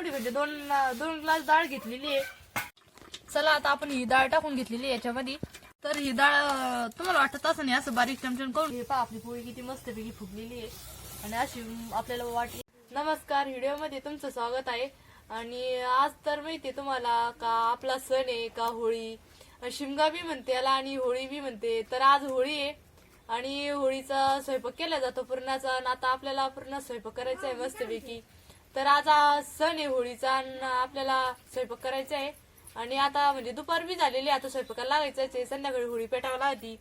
एवढी म्हणजे दोन दोन ग्लास डाळ घेतलेली आहे. चला आता आपण ही डाळ टाकून घेतलेली आहे याच्यामध्ये. तर ही डाळ तुम्हाला वाटत असं नाही असं बारीक चमचम करून. हे पहा आपली पोळी किती मस्तपैकी फुगलेली आहे. आणि अशी आपल्याला वाटली नमस्कार व्हिडिओमध्ये तुमचं स्वागत आहे. आणि आज तर माहितीये तुम्हाला का आपला सण आहे का होळी. शिमगा बी म्हणते याला आणि होळी बी म्हणते. तर आज होळी आहे. आणि होळीचा स्वयंपाक केला जातो पूर्णाचा. आणि आता आपल्याला पूर्ण स्वयंपाक करायचा आहे मस्तपैकी. तर आज सण आहे होळीचा आणि आपल्याला स्वयंपाक करायचा आहे. आणि आता म्हणजे दुपार बी झालेली आहे, आता स्वयंपाकाला लागायचं आहे. संध्याकाळी होळी पेटावं होती.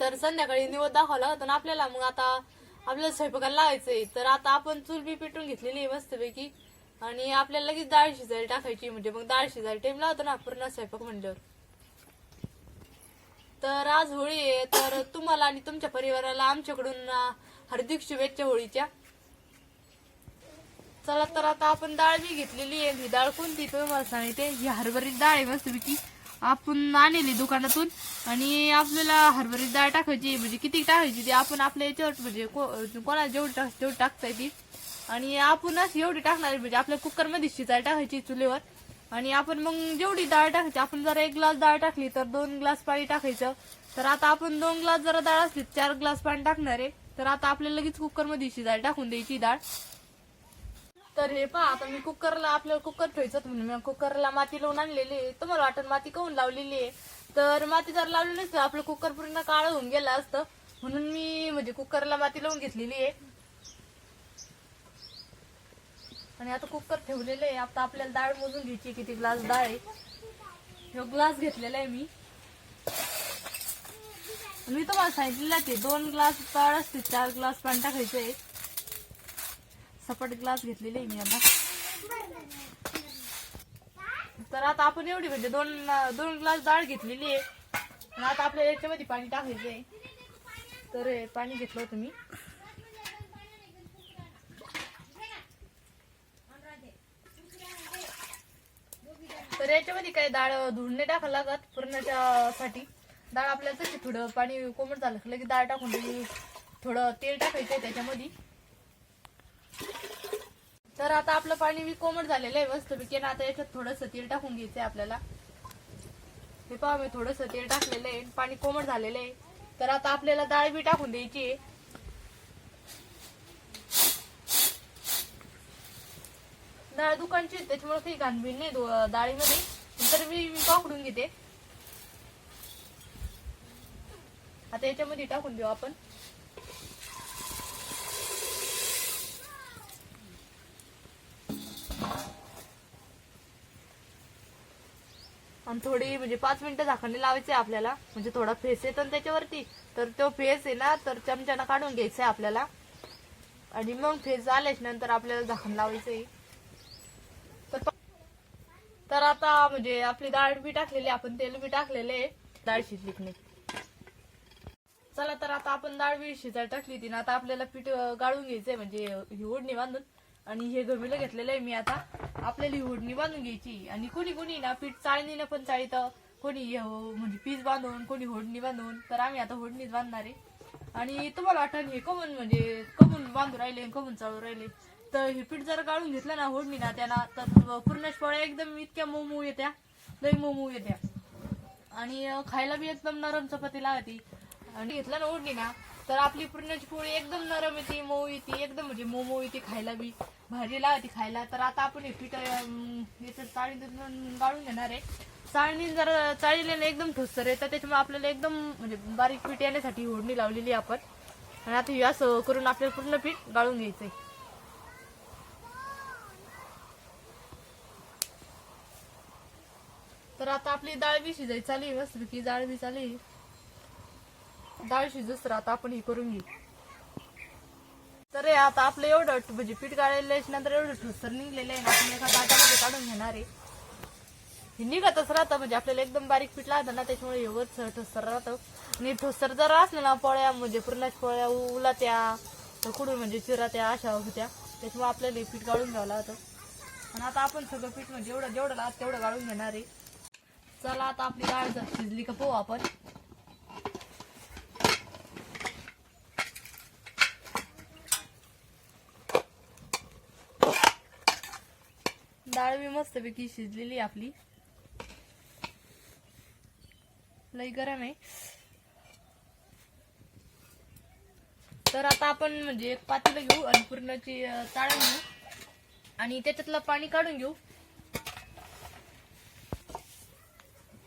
तर संध्याकाळी निवड दाखवला होता ना आपल्याला मग आता आपल्याला स्वयंपाकाला लागायचंय तर आता आपण चूल बी पेटून घेतलेली आहे मस्तपैकी. आणि आपल्याला लगेच डाळ शिजायला टाकायची म्हणजे मग डाळ शिजायला टाइम लावतो ना पूर्ण स्वयंपाक म्हणल्यावर तर आज होळी आहे. तर तुम्हाला आणि तुमच्या परिवाराला आमच्याकडून हार्दिक शुभेच्छा होळीच्या. चला तर आता आपण डाळ बी घेतलेली आहे ही डाळ कोणती तुम्ही मला सांगते ही हरभरीत डाळ आहे मस्तपैकी आपण आणली दुकानातून आणि आपल्याला हरभरीत डाळ टाकायची म्हणजे किती टाकायची ती आपण आपल्या याच्यावर म्हणजे कोणाला जेवढी टाक तेवढी टाकता येते आणि आपण एवढी टाकणार आहे, म्हणजे आपल्या कुकरमध्ये शिजायला टाकायची चुलीवर. आणि आपण मग जेवढी डाळ टाकायची आपण जर एक ग्लास डाळ टाकली तर दोन ग्लास पाणी टाकायचं. तर आता आपण दोन ग्लास जरा डाळ असली चार ग्लास पाणी टाकणार आहे. तर आता आपल्याला लगेच कुकरमध्ये शिजायला टाकून द्यायची डाळ. तर हे पहा आता मी कुकरला आपल्याला कुकर ठेवायचं म्हणून. मी कुकरला माती लावून आणलेली आहे. तुम्हाला वाटत माती काऊन लावलेली आहे? तर माती जर लावली नसतं आपलं कुकर पूर्ण काळं होऊन गेलं असतं. म्हणून मी म्हणजे कुकरला माती लावून घेतलेली आहे. आणि आता कुकर ठेवलेलं आहे. आता आपल्याला डाळ मोजून घ्यायची किती ग्लास डाळ आहे. ह्यो ग्लास घेतलेला आहे मी. मी तुम्हाला सांगितलेलं की दोन ग्लास डाळ असते चार ग्लास पाणी टाकायचं आहे. सपाट ग्लास घेतलेले आहे मी आता तर आता आपण एवढी म्हणजे दोन दोन ग्लास डाळ घेतलेली आहे. आता आपल्याला याच्यामध्ये पाणी टाकायचं आहे. तर पाणी घेतलं होतं मी. तर याच्यामध्ये काय डाळ धुडणे टाकायला लागत पोरणाच्यासाठी डाळ आपल्याला तशी थोडं पाणी कोमट झालं की लगेच डाळ टाकून थोडं तेल टाकायचं आहे त्याच्यामध्ये. तर आता आपलं पाणी मी कोमट झालेलं आहे मस्तपैकी ना आता याच्यात थोडंसं तेल टाकून घ्यायचंय आपल्याला. हे पहा मी थोडंसं तेल टाकलेलं आहे पाणी कोमट झालेलं आहे. तर आता आपल्याला डाळ बी टाकून द्यायची आहे. डाळ दुकानची त्याच्यामुळे काही घाणबीण नाही डाळीमध्ये. तर मी मी पाकडून घेते. आता याच्यामध्ये टाकून देऊ आपण. आणि थोडी म्हणजे पाच मिनिटं झाकणी लावायचे आपल्याला. म्हणजे थोडा फेस येतो ना त्याच्यावरती. तर तो फेस आहे ना तर चमच्यानं काढून घ्यायचा आहे आपल्याला. आणि मग फेस आल्याच नंतर आपल्याला झाकण लावायचं आहे तर तर आता म्हणजे आपली डाळ बी टाकलेली आपण तेल बी टाकलेले डाळ शिजली नाही? चला तर आता आपण डाळ बी शिजायला टाकली ती ना आता आपल्याला पीठ गाळून घ्यायचंय. म्हणजे ही ओढणी बांधून. आणि हे गमिलं घेतलेलं आहे मी आता. आपल्याला हुडणी बांधून घ्यायची. आणि कोणी कोणी ना पीठ चाळणीनं पण चाळीत. कोणी हो, म्हणजे पीस बांधून कोणी होडणी बांधून. तर आम्ही आता होडणीच बांधणार आहे. आणि तुम्हाला वाटण हे कमून म्हणजे कमून बांधून राहिले कमून चालू राहिले. तर हे पीठ जर काढून घेतलं ना होडणी ना त्यांना तर पूर्ण पोळ्या एकदम इतक्या मोमू येत्या. लई मोमू येत्या. आणि खायला बी एकदम नरम चपाती लागती. आणि घेतलं ना ओढणी ना तर आपली पुरणाची पोळी एकदम नरम येते मऊ येते एकदम म्हणजे मऊ मऊ येते खायला बी. भाजी होती खायला. तर आता आपण हे पीठ अं, याचं चाळणीतून गाळून घेणार आहे. चाळणी जर चाळीले एकदम ठोसर येतं त्याच्यामुळे आपल्याला एकदम म्हणजे बारीक पीठ येण्यासाठी होडणी लावलेली आहे आपण. आणि आता हे असं करून आपल्याला पूर्ण पीठ गाळून घ्यायचंय. तर आता आपली डाळ बी शिजायची चालली आहे की डाळ बी डाळ शिजूस तर आता आपण हे करून घेऊ. तर आता आपलं एवढं म्हणजे पीठ गाळलेलं आहे नंतर एवढं ठोसर निघलेलं आहे ना आपण एका ताटामध्ये काढून घेणार आहे. हे निघतच राहतं म्हणजे आपल्याला एकदम बारीक पीठ लागतं ना त्याच्यामुळे हे एवढंच ठोसर राहतं. आणि ठोसर जर असलं ना पोळ्या म्हणजे पुरणाच्या पोळ्या उलात्या तर कुडून म्हणजे चिरात्या अशा होत्या. त्याच्यामुळे आपल्याला हे पीठ गाळून घ्यावं लागतं. आणि आता आपण सगळं पीठ म्हणजे एवढं जेवढं लागतं तेवढं गाळून घेणार आहे. चला आता आपली डाळ जर शिजली का पोहू आपण. डाळ बी मस्तपैकी शिजलेली आहे आपली. लई गरम आहे. तर आता आपण म्हणजे एक पातेलं घेऊ आणि पूर्णाची चाळण घेऊ. आणि त्याच्यातलं पाणी काढून घेऊ.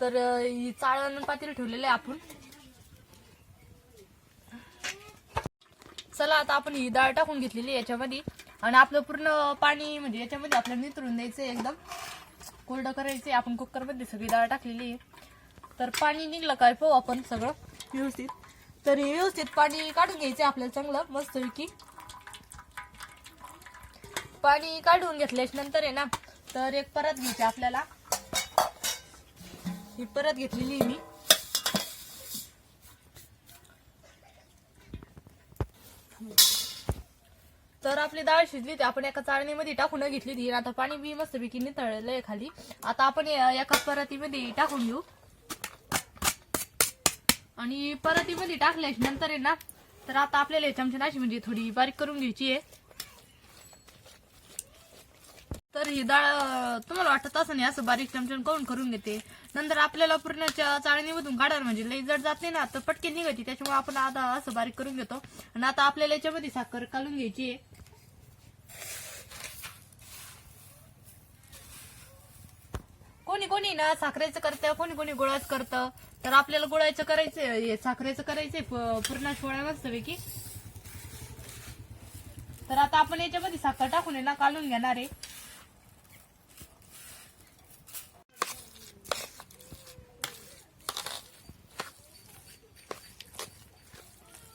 तर ही चाळण पातेलं ठेवलेलं आहे आपण. चला आता आपण ही डाळ टाकून घेतलेली याच्यामध्ये. आणि आपलं पूर्ण पाणी म्हणजे याच्यामध्ये आपल्याला नितळून द्यायचं आहे एकदम. कोरडं करायचं आहे आपण कुकरमध्ये सगळी डाळ टाकलेली आहे. तर पाणी निघलं काय पाहू आपण सगळं व्यवस्थित. तर व्यवस्थित पाणी काढून घ्यायचं आपल्याला चांगलं मस्तपैकी. पाणी काढून घेतल्याच्या नंतर आहे ना तर एक परत घ्यायची आपल्याला. ही परत घेतलेली आहे मी. तर आपली डाळ शिजली आपण एका चाळणीमध्ये टाकून घेतली ती आता पाणी बी मस्तपैकी नितळलेलं आहे खाली. आता आपण एका परातीमध्ये टाकून घेऊ. आणि परातीमध्ये टाकल्याच्या नंतर आहे ना तर आता आपल्याला चमचे नाशी म्हणजे थोडी बारीक करून घ्यायची आहे. तर ही डाळ तुम्हाला वाटत असं नाही असं बारीक चमचन करून करून घेते. नंतर आपल्याला पूर्णच्या चाळणीमधून काढायला म्हणजे लई जड जात नाही ना तर पटके निघायची. त्याच्यामुळे आपण आता असं बारीक करून घेतो. आणि आता आपल्याला याच्यामध्ये साखर घालून घ्यायची आहे. कोणी कोणी ना साखरेचं करतं कोणी कोणी गुळाचं करतं. तर आपल्याला गुळाचं करायचंय साखरेचं करायचंय पूर्ण पूर्णाच्या पोळ्या मस्तपैकी तर आता आपण याच्यामध्ये साखर टाकून आहे ना काढून घेणार आहे.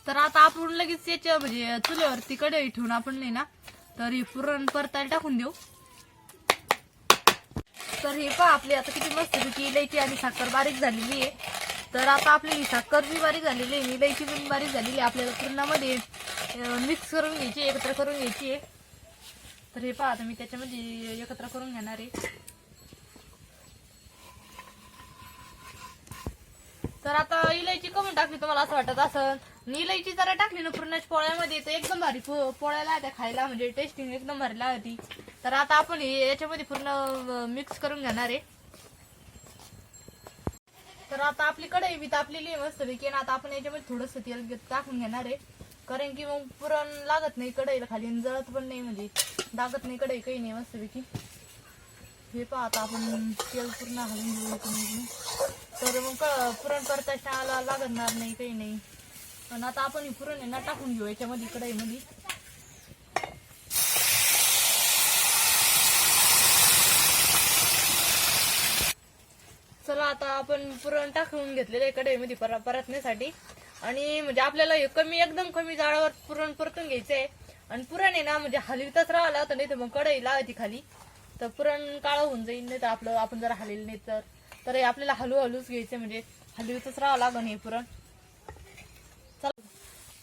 तर आता आपण लगेच याच्या म्हणजे चुलीवरती कढई ठेवून आपण नाही ना तर हे पुरण परतायला टाकून देऊ. तर हे पहा आपली आता किती मस्त पैकी इलायची आणि साखर बारीक झालेली आहे. तर आता आपली ही साखर बी बारीक झालेली आहे इलायची पण बारीक झालेली आहे. आपल्याला पूर्णामध्ये मिक्स करून घ्यायची एकत्र करून घ्यायची आहे. तर हे पहा आता मी त्याच्यामध्ये एकत्र करून घेणार आहे. तर आता इलायची कमी टाकली तुम्हाला असं वाटत असं इलायची जरा टाकली ना पूर्णच पोळ्यामध्ये तर एकदम भारी पोळ्याला त्या खायला म्हणजे टेस्टिंग एकदम भारी लागती. तर आता आपण हे याच्यामध्ये पूर्ण मिक्स करून घेणार आहे. तर आता आपली कढई बी तापलेली आहे मस्त पैकी आणि आता आपण याच्यामध्ये थोडस तेल टाकून घेणार आहे. कारण की मग पुरण लागत नाही कढईला खाली जळत पण नाही म्हणजे लागत नाही कढई काही नाही मस्त पैकी हे पहा आता आपण तेल पूर्ण घालून घेऊ तर मग क- पुरण करता लागणार नाही काही नाही. पण आता आपण हे पुरण आहे ना टाकून घेऊ याच्यामध्ये कढईमध्ये चला आता आपण पुरण टाकून घेतलेलं आहे कढईमध्ये पर परतण्यासाठी. आणि म्हणजे आपल्याला हे कमी एकदम कमी जाळावर पुरण परतून घ्यायचं आहे. आणि पुरण आहे ना म्हणजे हलवीतच राहावं लागतं नाही तर मग कढई लावायची खाली. तर पुरण काळं होऊन जाईल नाही तर आपलं आपण जर हलेलं नाही तर. तर हे आपल्याला हळूहळूच हलूच घ्यायचं म्हणजे हलवीतच राहावं लागण हे पुरण.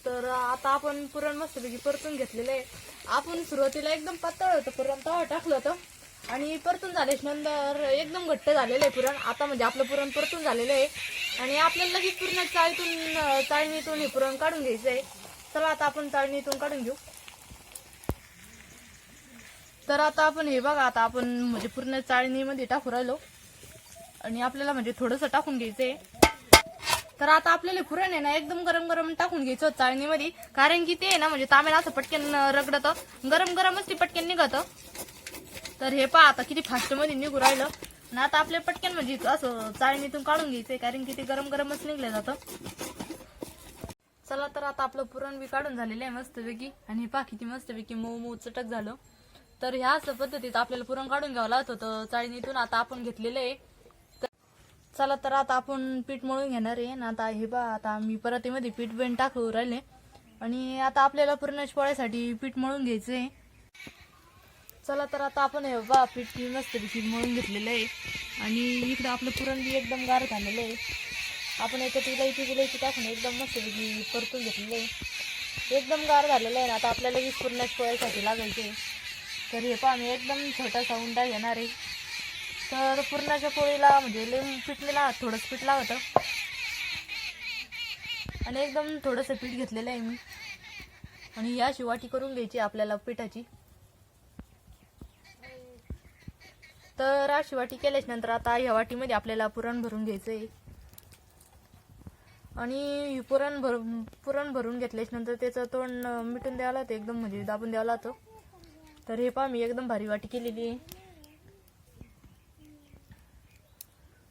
तर आता आपण पुरण मस्तपैकी परतून घेतलेलं आहे. आपण सुरुवातीला एकदम पातळ होतं पुरण तवा टाकलं होतं. आणि परतून झालेस नंतर एकदम घट्ट झालेलं आहे पुरण. आता म्हणजे आपलं पुरण परतून झालेलं आहे. आणि आपल्याला लगेच पूर्ण चाळीतून चाळणीतून हे पुरण काढून घ्यायचं आहे. चला आता आपण चाळणीतून काढून घेऊ. तर आता आपण हे बघा आता आपण म्हणजे पूर्ण चाळणीमध्ये टाकू राहिलो. आणि आपल्याला म्हणजे थोडंसं टाकून घ्यायचं आहे. तर आता आपल्याला पुरण आहे ना एकदम गरम गरम टाकून घ्यायचं होतं चाळणीमध्ये. कारण की ते आहे ना म्हणजे तांब्याला असं पटकन रगडत. गरम गरमच ते पटकन निघत. तर हे पहा आता किती फास्टमध्ये निघू राहिलं. आणि आता आपल्या पटकन म्हणजे असं चाळणीतून काढून घ्यायचंय कारण की ते गरम गरमच निघलं जातं. चला तर आता आपलं पुरण बी काढून झालेलं आहे मस्तपैकी. आणि हे पहा किती मस्तपैकी मऊ मऊ चटक झालं. तर ह्या असं पद्धतीत आपल्याला पुरण काढून घ्यावं लागत होतं. चाळणीतून आता आपण घेतलेलं आहे. तर- चला तर आता आपण पीठ मळून घेणार आहे. ना आता हे बा आता मी परतीमध्ये पीठ बेन टाकू राहिले. आणि आता आपल्याला पुरणाच्या पोळ्यासाठी पीठ मळून घ्यायचं आहे चला तर आता आपण हे बा पीठ बी पीठ मळून घेतलेलं आहे. आणि इकडं आपलं पुरण बी एकदम गार झालेलं आहे. आपण याच्यात इलायची इलायची टाकून एकदम मस्तपैकी परतून घेतलेलं आहे. एकदम गार झालेलं आहे ना आता आपल्याला वीस पुरणाच्या पोळ्यासाठी लागायचे. तर हे पहा मी एकदम छोटासा उंडा घेणार आहे. तर पुरणाच्या पोळीला म्हणजे लई पिठलेला थोडंसं पीठ लागतं आणि एकदम थोडंसं पीठ घेतलेलं आहे मी. आणि याची वाटी करून घ्यायची आपल्याला पिठाची. तर अशी वाटी केल्याच नंतर आता ह्या वाटीमध्ये आपल्याला पुरण भरून घ्यायचं आहे आणि हे पुरण भर पुरण भरून घेतल्याच नंतर त्याचं तोंड मिटून द्यावं लागतं एकदम म्हणजे दाबून द्यावं लागतं. तर हे पहा मी एकदम भारी वाटी केलेली आहे.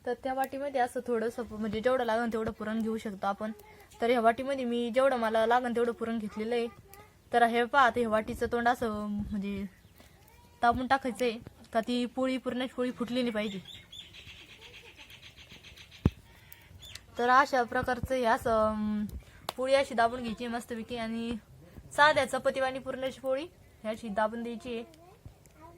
तर त्या वाटीमध्ये असं थोडंसं म्हणजे जेवढं लागेल तेवढं पुरण घेऊ शकतो आपण. तर ह्या वाटीमध्ये मी जेवढं मला लागेल तेवढं पुरण घेतलेलं आहे. तर हे पहा आता ह्या वाटीचं तोंड असं म्हणजे दाबून टाकायचं आहे का ती पोळी पुरणाची पोळी फुटली नाही पाहिजे. तर अशा प्रकारचं हे असं पोळी अशी दाबून घ्यायची आहे मस्तपैकी आणि साध्या चपातीवाणी पुरणाची पोळी ह्याची दाबून द्यायची. आहे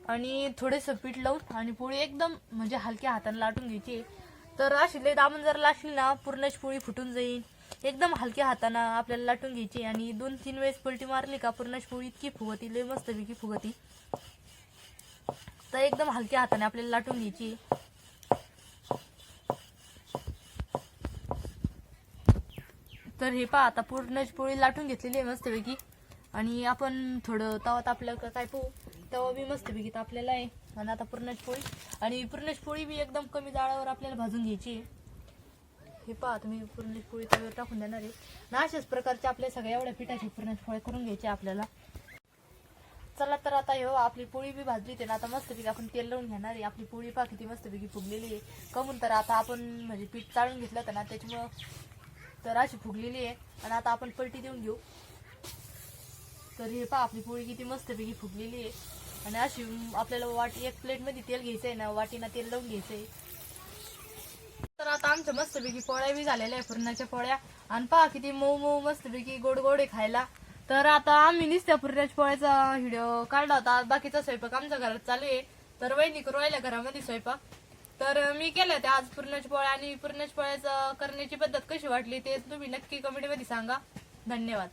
आणि थोडेसं पीठ लावून आणि पोळी एकदम म्हणजे हलक्या हाताने लाटून घ्यायची. आहे. तर अशी लय दाबून जर लाटली ना पुरणाची पोळी फुटून जाईल. एकदम हलक्या हातानं आपल्याला लाटून घ्यायची आणि दोन तीन वेळेस पलटी मारली का पुरणाची पोळी इतकी फुगती लय मस्तपैकी फुगती. तर एकदम हलक्या हाताने आपल्याला लाटून घ्यायची. तर हे पहा आता पूर्णच पोळी लाटून घेतलेली आहे मस्तपैकी. आणि आपण थोडं तवा तापलं का काय पाहू. तवा बी मस्तपैकी तापलेला आहे. आणि आता पूर्णच पोळी. आणि पूर्णच पोळी बी एकदम कमी जाळावर आपल्याला भाजून घ्यायची हे पहा तुम्ही पूर्णच पोळी तव्यावर टाकून देणार आहे. ना अशाच प्रकारचे आपल्या सगळ्या एवढ्या पिठाची पूर्णच पोळ्या करून घ्यायची आपल्याला. चला तर आता हे आपली पोळी बी भाजली ते ना आता मस्तपैकी आपण तेल लावून घेणार आहे. आपली पोळी पहा किती मस्तपैकी फुगलेली आहे. कमून तर आता आपण म्हणजे पीठ चाळून घेतलं होतं ना त्याच्यामुळं तर अशी फुगलेली आहे. आणि आता आपण पलटी देऊन घेऊ. तर हे पहा आपली पोळी किती मस्तपैकी फुगलेली आहे. आणि अशी आपल्याला वाटी एक प्लेटमध्ये तेल घ्यायचं आहे ना वाटीना तेल लावून घ्यायचं आहे तर आता आमच्या मस्तपैकी पोळ्या बी झालेल्या आहे पुरणाच्या पोळ्या. आणि पहा किती मऊ मऊ मस्तपैकी गोड गोड आहे खायला. तर आता आम्ही नुसत्या पुरणाच्या पोळ्याचा व्हिडिओ काढला होता. बाकीचा स्वयंपाक आमच्या घरात चालू आहे. तर वहिनी करू राहिल्या घरामध्ये स्वयंपाक. तर मी केलं होत्या आज पुरण्याच्या पोळ्या आणि पुरण्याच्या पोळ्याचं करण्याची पद्धत कशी वाटली ते तुम्ही नक्की कमेंटमध्ये सांगा. धन्यवाद.